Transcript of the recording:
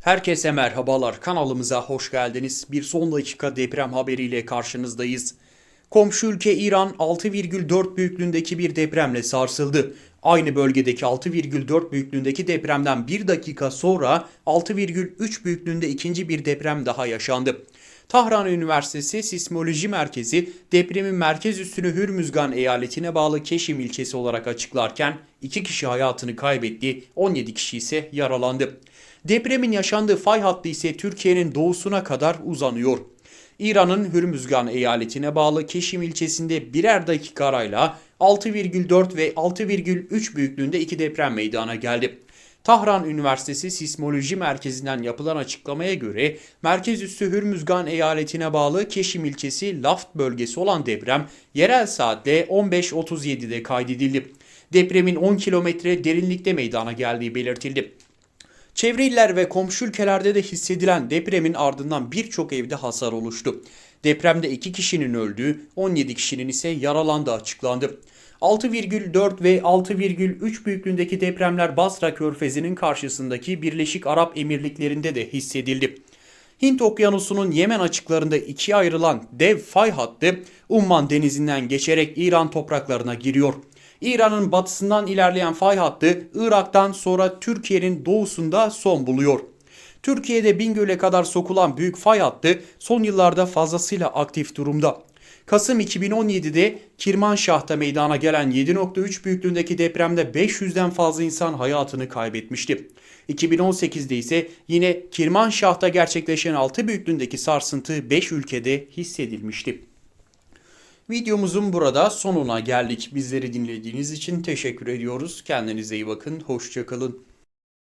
Herkese merhabalar. Kanalımıza hoş geldiniz. Bir son dakika deprem haberiyle karşınızdayız. Komşu ülke İran 6,4 büyüklüğündeki bir depremle sarsıldı. Aynı bölgedeki 6,4 büyüklüğündeki depremden bir dakika sonra 6,3 büyüklüğünde ikinci bir deprem daha yaşandı. Tahran Üniversitesi Sismoloji Merkezi depremin merkez üssünü Hürmüzgan eyaletine bağlı Keşim ilçesi olarak açıklarken 2 kişi hayatını kaybetti, 17 kişi ise yaralandı. Depremin yaşandığı fay hattı ise Türkiye'nin doğusuna kadar uzanıyor. İran'ın Hürmüzgan eyaletine bağlı Keşim ilçesinde birer dakika arayla 6,4 ve 6,3 büyüklüğünde iki deprem meydana geldi. Tahran Üniversitesi Sismoloji Merkezi'nden yapılan açıklamaya göre merkez üssü Hürmüzgan eyaletine bağlı Keşim ilçesi Laft bölgesi olan deprem yerel saatte 15.37'de kaydedildi. Depremin 10 kilometre derinlikte meydana geldiği belirtildi. Çevre iller ve komşu ülkelerde de hissedilen depremin ardından birçok evde hasar oluştu. Depremde 2 kişinin öldüğü, 17 kişinin ise yaralandığı açıklandı. 6,4 ve 6,3 büyüklüğündeki depremler Basra Körfezi'nin karşısındaki Birleşik Arap Emirlikleri'nde de hissedildi. Hint Okyanusu'nun Yemen açıklarında ikiye ayrılan dev fay hattı Umman Denizi'nden geçerek İran topraklarına giriyor. İran'ın batısından ilerleyen fay hattı Irak'tan sonra Türkiye'nin doğusunda son buluyor. Türkiye'de Bingöl'e kadar sokulan büyük fay hattı son yıllarda fazlasıyla aktif durumda. Kasım 2017'de Kirmanşah'ta meydana gelen 7.3 büyüklüğündeki depremde 500'den fazla insan hayatını kaybetmişti. 2018'de ise yine Kirmanşah'ta gerçekleşen 6 büyüklüğündeki sarsıntı 5 ülkede hissedilmişti. Videomuzun burada sonuna geldik. Bizleri dinlediğiniz için teşekkür ediyoruz. Kendinize iyi bakın. Hoşçakalın.